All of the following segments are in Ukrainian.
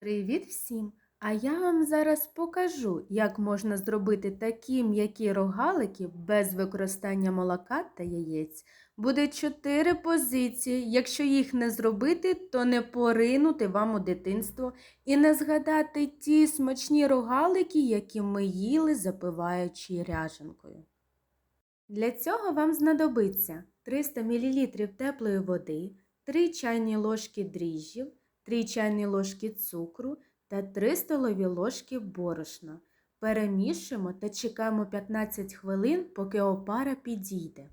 Привіт всім! А я вам зараз покажу, як можна зробити такі м'які рогалики без використання молока та яєць. Буде чотири позиції. Якщо їх не зробити, то не поринути вам у дитинство і не згадати ті смачні рогалики, які ми їли, запиваючи ряженкою. Для цього вам знадобиться 300 мл теплої води, 3 чайні ложки дріжджів, 3 чайні ложки цукру та 3 столові ложки борошна. Перемішуємо та чекаємо 15 хвилин, поки опара підійде.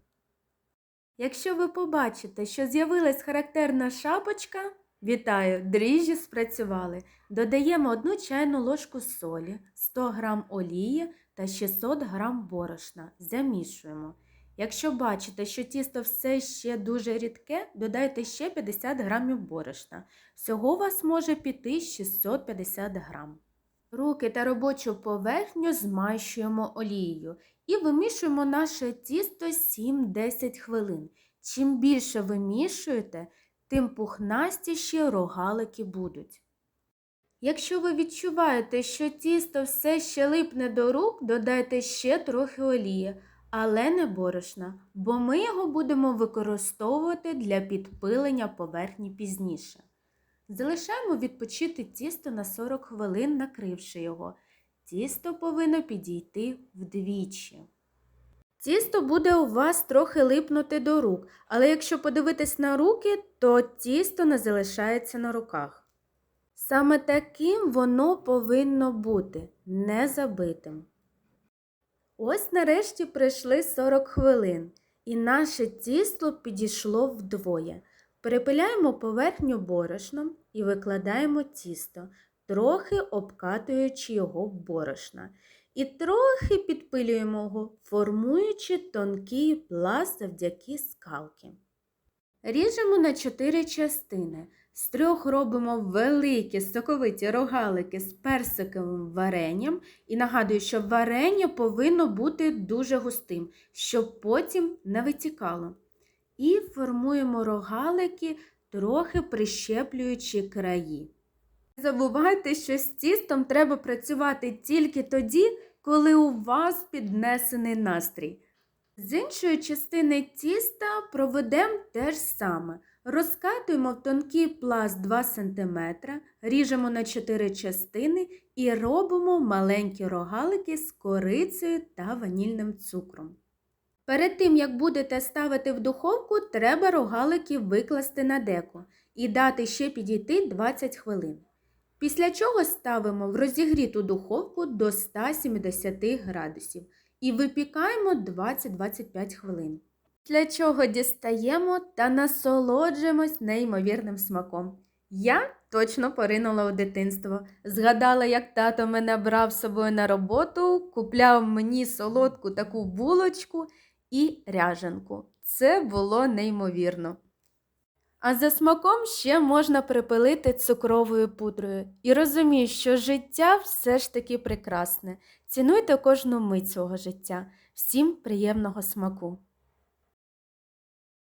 Якщо ви побачите, що з'явилась характерна шапочка, вітаю, дріжджі спрацювали. Додаємо 1 чайну ложку солі, 100 г олії та 600 г борошна. Замішуємо. Якщо бачите, що тісто все ще дуже рідке, додайте ще 50 г борошна. Всього у вас може піти 650 г. Руки та робочу поверхню змащуємо олією і вимішуємо наше тісто 7-10 хвилин. Чим більше вимішуєте, тим пухнастіші рогалики будуть. Якщо ви відчуваєте, що тісто все ще липне до рук, додайте ще трохи олії, але не борошна, бо ми його будемо використовувати для підпилення поверхні пізніше. Залишаємо відпочити тісто на 40 хвилин, накривши його. Тісто повинно підійти вдвічі. Тісто буде у вас трохи липнути до рук, але якщо подивитись на руки, то тісто не залишається на руках. Саме таким воно повинно бути, не забитим. Ось нарешті пройшли 40 хвилин, і наше тісто підійшло вдвоє. Перепиляємо поверхню борошном і викладаємо тісто, трохи обкатуючи його в борошна. І трохи підпилюємо його, формуючи тонкий пласт завдяки скалки. Ріжемо на 4 частини. З трьох робимо великі соковиті рогалики з персиковим варенням. І нагадую, що варення повинно бути дуже густим, щоб потім не витікало. І формуємо рогалики, трохи прищеплюючи краї. Не забувайте, що з тістом треба працювати тільки тоді, коли у вас піднесений настрій. З іншої частини тіста проведемо те ж саме. Розкатуємо в тонкий пласт 2 см, ріжемо на 4 частини і робимо маленькі рогалики з корицею та ванільним цукром. Перед тим, як будете ставити в духовку, треба рогалики викласти на деко і дати ще підійти 20 хвилин. Після чого ставимо в розігріту духовку до 170 градусів і випікаємо 20-25 хвилин. Для чого дістаємо та насолоджуємось неймовірним смаком. Я точно поринула у дитинство. Згадала, як тато мене брав з собою на роботу, купляв мені солодку таку булочку і ряженку. Це було неймовірно. А за смаком ще можна припилити цукровою пудрою. І розумію, що життя все ж таки прекрасне. Цінуйте кожну мить свого життя. Всім приємного смаку!